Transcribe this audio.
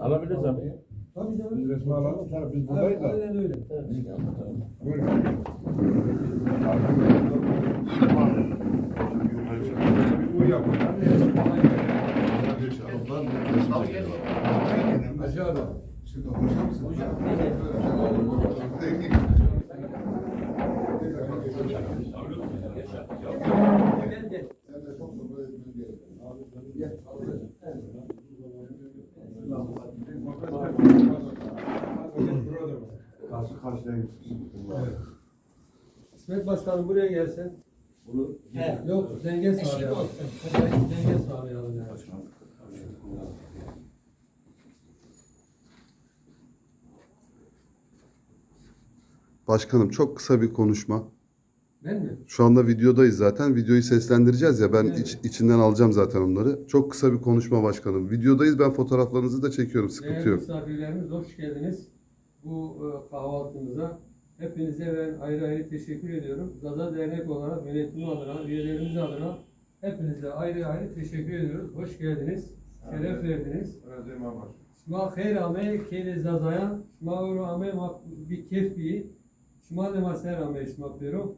Alabiliriz abi. Tabii canım. Biz resmi alalım sonra biz buradayız da. aynen öyle. Buyurun. Bu yapın. Aşağıda. Karşı karşıya gitsin. İsmet Başkanım buraya gelsin. He. Yok denge sağlayalım. Denge sağlayalım yani. Başkanım çok kısa bir konuşma. Ben mi? Şu anda videodayız zaten. Videoyu seslendireceğiz ya ben Evet. iç- içinden alacağım zaten onları. Çok kısa bir konuşma başkanım. Videodayız ben fotoğraflarınızı da çekiyorum sıkıntı Değerli yok. misafirlerimiz hoş geldiniz. Bu e, kahvaltımıza. Hepinize ben ayrı ayrı teşekkür ediyorum. Zaza Dernek olarak yönetim adına, üyelerimiz adına hepinize ayrı ayrı teşekkür ediyoruz. Hoş geldiniz. Şeref verdiniz. Şma hayr ame kele zazaya, şma uru ame bir kef bi, şma de maser ame şma pero.